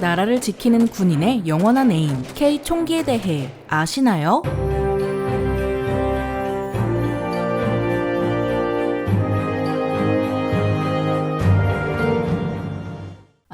나라를 지키는 군인의 영원한 애인 K 총기에 대해 아시나요?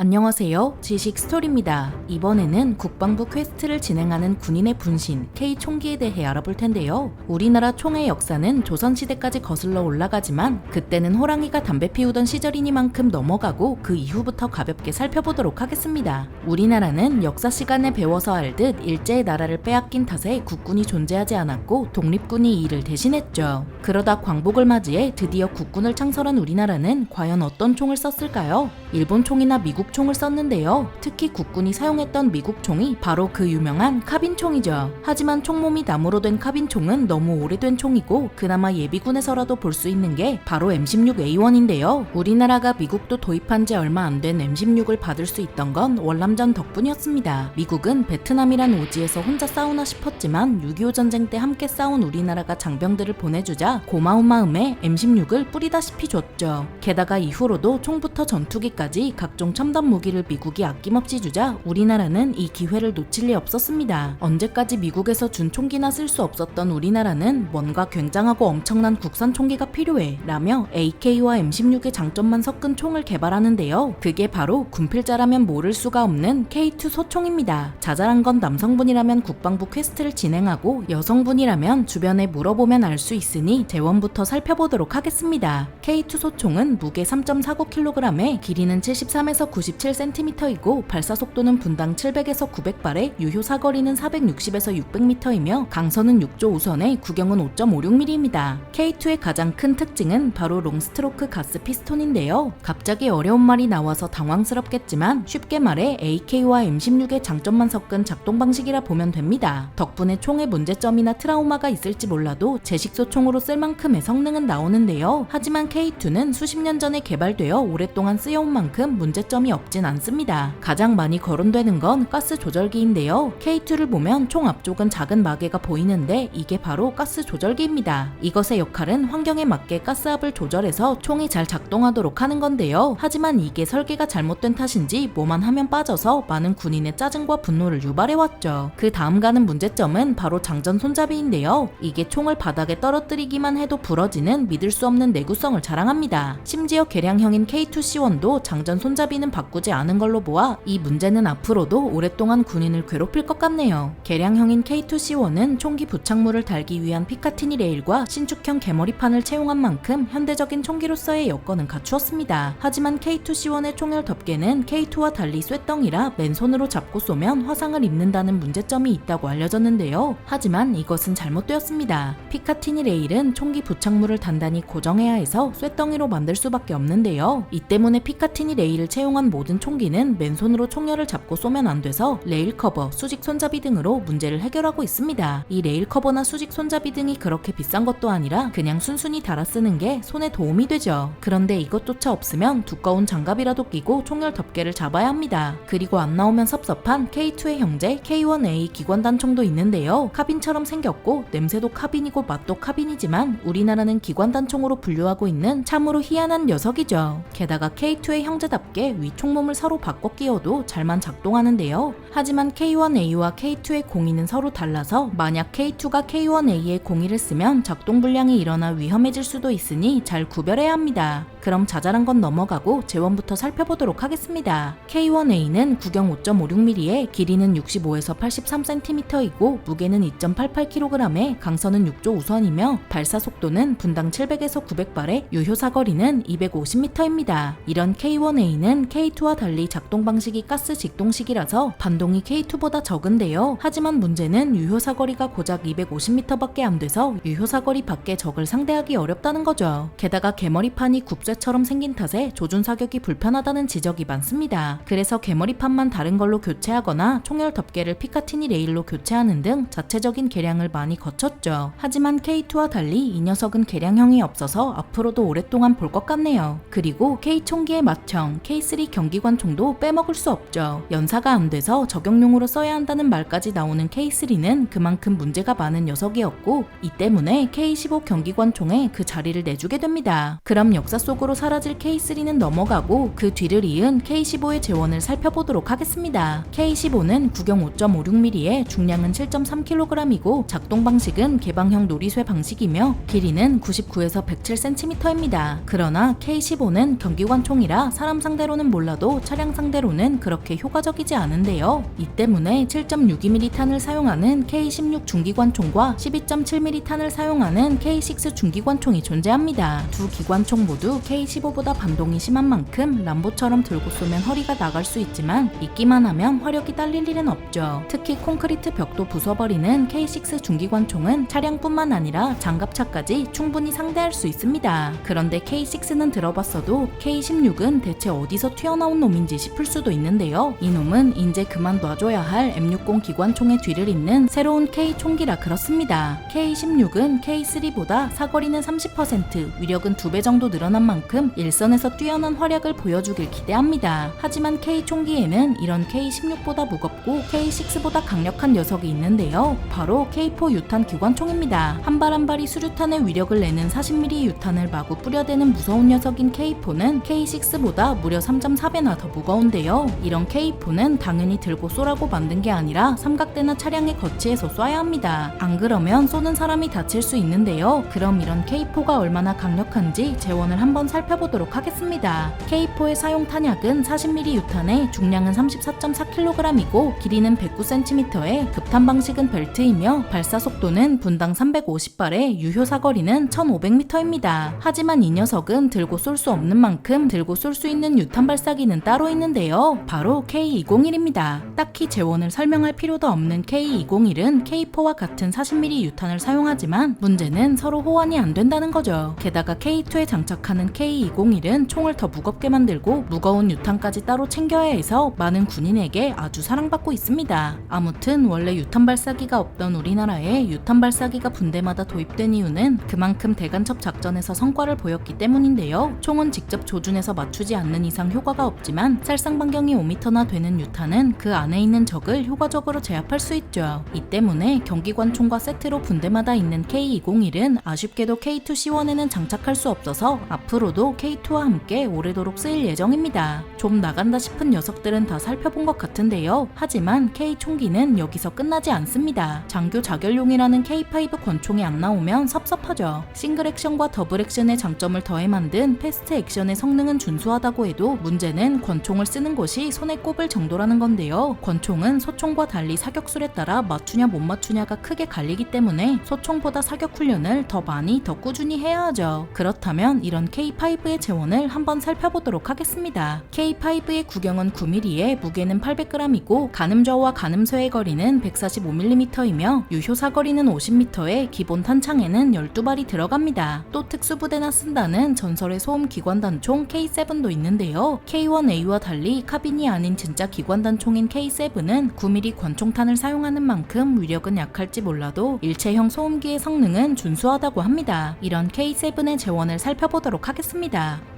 안녕하세요. 지식 스토리입니다. 이번에는 국방부 퀘스트를 진행하는 군인의 분신 K 총기에 대해 알아볼 텐데요. 우리나라 총의 역사는 조선시대까지 거슬러 올라가지만 그때는 호랑이가 담배 피우던 시절이니만큼 넘어가고 그 이후부터 가볍게 살펴보도록 하겠습니다. 우리나라는 역사 시간에 배워서 알듯 일제의 나라를 빼앗긴 탓에 국군이 존재하지 않았고 독립군이 이를 대신했죠. 그러다 광복을 맞이해 드디어 국군을 창설한 우리나라는 과연 어떤 총을 썼을까요? 일본 총이나 미국 총을 썼는데요. 특히 국군이 사용했던 미국 총이 바로 그 유명한 카빈 총이죠. 하지만 총몸이 나무로 된 카빈 총은 너무 오래된 총이고 그나마 예비군에서라도 볼 수 있는 게 바로 M16A1인데요. 우리나라가 미국도 도입한 지 얼마 안 된 M16을 받을 수 있던 건 월남전 덕분이었습니다. 미국은 베트남이란 오지에서 혼자 싸우나 싶었지만 6.25 전쟁 때 함께 싸운 우리나라가 장병들을 보내주자 고마운 마음에 M16을 뿌리다시피 줬죠. 게다가 이후로도 총부터 전투기까지 각종 첨단 무기를 미국이 아낌없이 주자 우리나라는 이 기회를 놓칠 리 없었습니다. 언제까지 미국에서 준 총기나 쓸 수 없었던 우리나라는 뭔가 굉장하고 엄청난 국산 총기가 필요해 라며 AK와 M16의 장점만 섞은 총을 개발하는데요. 그게 바로 군필자라면 모를 수가 없는 K2 소총입니다. 자잘한 건 남성분이라면 국방부 퀘스트를 진행하고 여성분이라면 주변에 물어보면 알 수 있으니 재원부터 살펴보도록 하겠습니다. K2 소총은 무게 3.49kg에 길이는 73에서 97cm이고 발사 속도는 분당 700에서 900발에 유효 사거리는 460에서 600m이며 강선은 6조 우선에 구경은 5.56mm입니다. K2의 가장 큰 특징은 바로 롱스트로크 가스 피스톤인데요. 갑자기 어려운 말이 나와서 당황스럽겠지만 쉽게 말해 AK와 M16의 장점만 섞은 작동 방식이라 보면 됩니다. 덕분에 총의 문제점이나 트라우마가 있을지 몰라도 제식소 총으로 쓸 만큼의 성능은 나오는데요. 하지만 K2는 수십 년 전에 개발되어 오랫동안 쓰여온 만큼 문제점이 없진 않습니다. 가장 많이 거론되는 건 가스 조절기인데요. K2를 보면 총 앞쪽은 작은 마개가 보이는데 이게 바로 가스 조절기입니다. 이것의 역할은 환경에 맞게 가스압을 조절해서 총이 잘 작동하도록 하는 건데요. 하지만 이게 설계가 잘못된 탓인지 뭐만 하면 빠져서 많은 군인의 짜증과 분노를 유발해왔죠. 그 다음 가는 문제점은 바로 장전 손잡이인데요. 이게 총을 바닥에 떨어뜨리기만 해도 부러지는 믿을 수 없는 내구성을 자랑합니다. 심지어 개량형인 K2C1도 장전 손잡이는 바꾸 지 않은 걸로 보아 이 문제는 앞으로도 오랫동안 군인을 괴롭힐 것 같네요. 개량형인 K2C1은 총기 부착물을 달기 위한 피카티니 레일과 신축형 개머리판을 채용한 만큼 현대적인 총기로서의 여건은 갖추었습니다. 하지만 K2C1의 총열 덮개는 K2와 달리 쇳덩이라 맨손으로 잡고 쏘면 화상을 입는다는 문제점이 있다고 알려졌는데요. 하지만 이것은 잘못되었습니다. 피카티니 레일은 총기 부착물을 단단히 고정해야 해서 쇳덩이로 만들 수밖에 없는데요. 이 때문에 피카티니 레일을 채용한 모든 총기는 맨손으로 총열을 잡고 쏘면 안 돼서 레일 커버, 수직 손잡이 등으로 문제를 해결하고 있습니다. 이 레일 커버나 수직 손잡이 등이 그렇게 비싼 것도 아니라 그냥 순순히 달아 쓰는 게 손에 도움이 되죠. 그런데 이것조차 없으면 두꺼운 장갑이라도 끼고 총열 덮개를 잡아야 합니다. 그리고 안 나오면 섭섭한 K2의 형제 K1A 기관 단총도 있는데요. 카빈처럼 생겼고 냄새도 카빈이고 맛도 카빈이지만 우리나라는 기관 단총으로 분류하고 있는 참으로 희한한 녀석이죠. 게다가 K2의 형제답게 위총 몸을 서로 바꿔 끼워도 잘만 작동하는데요. 하지만 K1A와 K2의 공이는 서로 달라서 만약 K2가 K1A의 공이를 쓰면 작동 불량이 일어나 위험해질 수도 있으니 잘 구별해야 합니다. 그럼 자잘한 건 넘어가고 재원부터 살펴보도록 하겠습니다. K1A는 구경 5.56mm에 길이는 65에서 83cm이고 무게는 2.88kg에 강선은 6조 우선이며 발사 속도는 분당 700에서 900발에 유효 사거리는 250m입니다. 이런 K1A는 K2와 달리 작동 방식이 가스 직동식이라서 반동이 K2보다 적은데요. 하지만 문제는 유효 사거리가 고작 250m밖에 안 돼서 유효 사거리 밖에 적을 상대하기 어렵다는 거죠. 게다가 개머리판이 굽쇠 처럼 생긴 탓에 조준 사격이 불편하다는 지적이 많습니다. 그래서 개머리판만 다른 걸로 교체하거나 총열 덮개를 피카티니 레일로 교체하는 등 자체적인 개량을 많이 거쳤죠. 하지만 K2와 달리 이 녀석은 개량형이 없어서 앞으로도 오랫동안 볼 것 같네요. 그리고 K 총기의 맏형 K3 경기관 총도 빼먹을 수 없죠. 연사가 안 돼서 적용용으로 써야 한다는 말까지 나오는 K3는 그만큼 문제가 많은 녀석이었고 이 때문에 K15 경기관 총에 그 자리를 내주게 됩니다. 그럼 역사 속으로 역사속으로 사라질 K3는 넘어가고 그 뒤를 이은 K15의 재원을 살펴보도록 하겠습니다. K15는 구경 5.56mm에 중량은 7.3kg이고 작동 방식은 개방형 놀이쇠 방식이며 길이는 99에서 107cm입니다. 그러나 K15는 경기관총이라 사람 상대로는 몰라도 차량 상대로는 그렇게 효과적이지 않은데요. 이 때문에 7.62mm 탄을 사용하는 K16 중기관총과 12.7mm 탄을 사용하는 K6 중기관총이 존재합니다. 두 기관총 모두 K15보다 반동이 심한 만큼 람보처럼 들고 쏘면 허리가 나갈 수 있지만 있기만 하면 화력이 딸릴 일은 없죠. 특히 콘크리트 벽도 부숴버리는 K6 중기관총은 차량뿐만 아니라 장갑차까지 충분히 상대할 수 있습니다. 그런데 K6는 들어봤어도 K16은 대체 어디서 튀어나온 놈인지 싶을 수도 있는데요. 이 놈은 이제 그만 놔줘야 할 M60 기관총의 뒤를 잇는 새로운 K 총기라 그렇습니다. K16은 K3보다 사거리는 30%, 위력은 2배 정도 늘어난 만큼 일선에서 뛰어난 활약을 보여주길 기대합니다. 하지만 K 총기에는 이런 K16보다 무겁고 K6보다 강력한 녀석이 있는데요. 바로 K4 유탄 기관총입니다. 한 발 한 발이 수류탄의 위력을 내는 40mm 유탄을 마구 뿌려대는 무서운 녀석인 K4는 K6보다 무려 3.4배나 더 무거운데요. 이런 K4는 당연히 들고 쏘라고 만든 게 아니라 삼각대나 차량에 거치해서 쏴야 합니다. 안 그러면 쏘는 사람이 다칠 수 있는데요. 그럼 이런 K4가 얼마나 강력한지 재원을 한번 살펴보도록 하겠습니다. K4의 사용 탄약은 40mm 유탄에 중량은 34.4kg이고 길이는 109cm에 급탄 방식은 벨트이며 발사 속도는 분당 350발에 유효 사거리는 1500m입니다. 하지만 이 녀석은 들고 쏠 수 없는 만큼 들고 쏠 수 있는 유탄 발사기는 따로 있는데요. 바로 K201입니다. 딱히 재원을 설명할 필요도 없는 K201은 K4와 같은 40mm 유탄을 사용하지만 문제는 서로 호환이 안 된다는 거죠. 게다가 K2에 장착하는 K201은 총을 더 무겁게 만들고 무거운 유탄까지 따로 챙겨야 해서 많은 군인에게 아주 사랑받고 있습니다. 아무튼 원래 유탄 발사기가 없던 우리나라에 유탄 발사기가 분대마다 도입된 이유는 그만큼 대간첩 작전에서 성과를 보였기 때문인데요. 총은 직접 조준해서 맞추지 않는 이상 효과가 없지만 살상 반경이 5m나 되는 유탄은 그 안에 있는 적을 효과적으로 제압할 수 있죠. 이 때문에 경기관 총과 세트로 분대마다 있는 K201은 아쉽게도 K2C1에는 장착할 수 없어서 앞으로 도 K2와 함께 오래도록 쓰일 예정입니다. 좀 나간다 싶은 녀석들은 다 살펴본 것 같은데요. 하지만 K 총기는 여기서 끝나지 않습니다. 장교 자결용이라는 K5 권총이 안 나오면 섭섭하죠. 싱글 액션과 더블 액션의 장점을 더해 만든 패스트 액션의 성능은 준수하다고 해도 문제는 권총을 쓰는 것이 손에 꼽을 정도라는 건데요. 권총은 소총과 달리 사격술에 따라 맞추냐 못 맞추냐가 크게 갈리기 때문에 소총보다 사격 훈련을 더 많이 더 꾸준히 해야 하죠. 그렇다면 이런 K5 의 재원을 한번 살펴보도록 하겠습니다. K5의 구경은 9mm에 무게는 800g이고 가늠좌우와 가늠쇠의 거리는 145mm이며 유효 사거리는 50m에 기본 탄창에는 12발이 들어갑니다. 또 특수부대나 쓴다는 전설의 소음 기관단총 K7도 있는데요. K1A와 달리 카빈이 아닌 진짜 기관단총인 K7은 9mm 권총탄을 사용하는 만큼 위력은 약할지 몰라도 일체형 소음기의 성능은 준수하다고 합니다. 이런 K7의 재원을 살펴보도록 하겠습니다.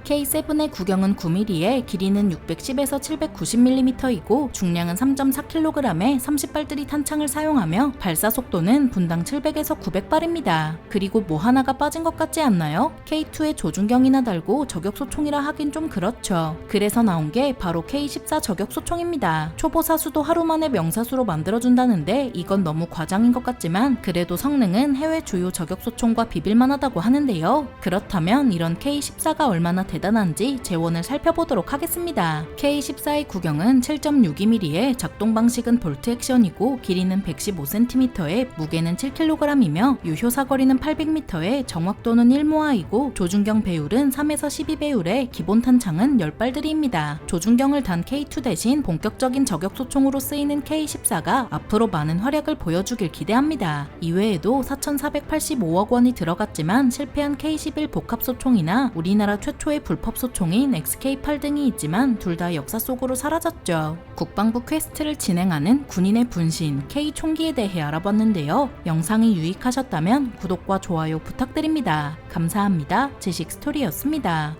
K7의 구경은 9mm에 길이는 610에서 790mm이고 중량은 3.4kg에 30발들이 탄창을 사용하며 발사 속도는 분당 700에서 900발입니다. 그리고 뭐 하나가 빠진 것 같지 않나요? K2에 조준경이나 달고 저격소 총이라 하긴 좀 그렇죠. 그래서 나온 게 바로 K14 저격소 총입니다. 초보 사수도 하루 만에 명사수로 만들어준다는데 이건 너무 과장인 것 같지만 그래도 성능은 해외 주요 저격소 총과 비빌만하다고 하는데요. 그렇다면 이런 K14가 얼마나 대단한지 재원을 살펴보도록 하겠습니다. K14의 구경은 7.62mm에 작동 방식은 볼트 액션이고 길이는 115cm에 무게는 7kg이며 유효 사거리는 800m에 정확도는 1모아이고 조준경 배율은 3에서 12배율에 기본 탄창은 10발들이입니다. 조준경을 단 K2 대신 본격적인 저격 소총으로 쓰이는 K14가 앞으로 많은 활약을 보여주길 기대합니다. 이외에도 4,485억 원이 들어갔지만 실패한 K11 복합 소총이나 우리나라 최초의 불법 소총인 XK8 등이 있지만 둘 다 역사 속으로 사라졌죠. 국방부 퀘스트를 진행하는 군인의 분신 K 총기에 대해 알아봤는데요. 영상이 유익하셨다면 구독과 좋아요 부탁드립니다. 감사합니다. 지식 스토리였습니다.